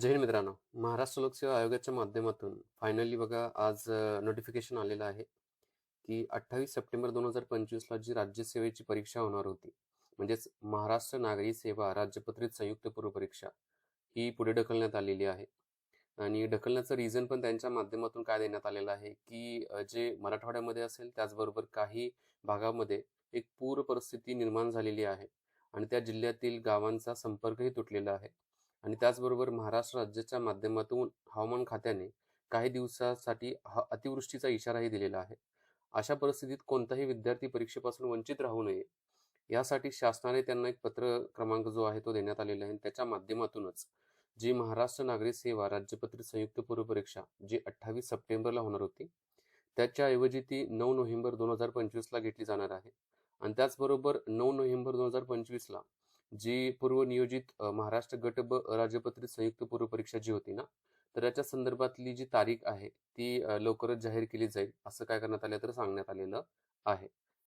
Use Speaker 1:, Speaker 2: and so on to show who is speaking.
Speaker 1: जय हिंद मित्रांनो. महाराष्ट्र लोकसेवा आयोगाच्या माध्यमातून फायनली बघा आज नोटिफिकेशन आलेलं आहे की अठ्ठावीस सप्टेंबर दोन हजार पंचवीसला जी राज्यसेवेची परीक्षा होणार होती म्हणजेच महाराष्ट्र नागरी सेवा राज्यपत्रित संयुक्त पूर्व परीक्षा ही पुढे ढकलण्यात आलेली आहे. आणि ढकलण्याचं रिझन पण त्यांच्या माध्यमातून काय देण्यात आलेलं आहे की जे मराठवाड्यामध्ये असेल त्याचबरोबर काही भागामध्ये एक पूर परिस्थिती निर्माण झालेली आहे आणि त्या जिल्ह्यातील गावांचा संपर्कही तुटलेला आहे. आणि त्याचबरोबर महाराष्ट्र राज्याच्या माध्यमातून हवामान खात्याने काही दिवसासाठी हा अतिवृष्टीचा इशाराही दिलेला आहे. अशा परिस्थितीत कोणताही विद्यार्थी परीक्षेपासून वंचित राहू नये यासाठी शासनाने त्यांना एक पत्र क्रमांक जो आहे तो देण्यात आलेला आहे. आणि त्याच्या माध्यमातूनच जी महाराष्ट्र नागरिक सेवा राज्यपत्रित संयुक्त पूर्व परीक्षा जी अठ्ठावीस सप्टेंबरला होणार होती त्याच्याऐवजी ती नऊ नोव्हेंबर दोन हजार पंचवीसला घेतली जाणार आहे. आणि त्याचबरोबर नऊ नोव्हेंबर दोन हजार पंचवीसला जी पूर्वनियोजित महाराष्ट्र गट ब राजपत्रित संयुक्त पूर्व परीक्षा जी होती ना तर याच्या संदर्भातली जी तारीख आहे ती लवकरच जाहीर केली जाईल असं काय करण्यात आलं तर सांगण्यात आलेलं आहे.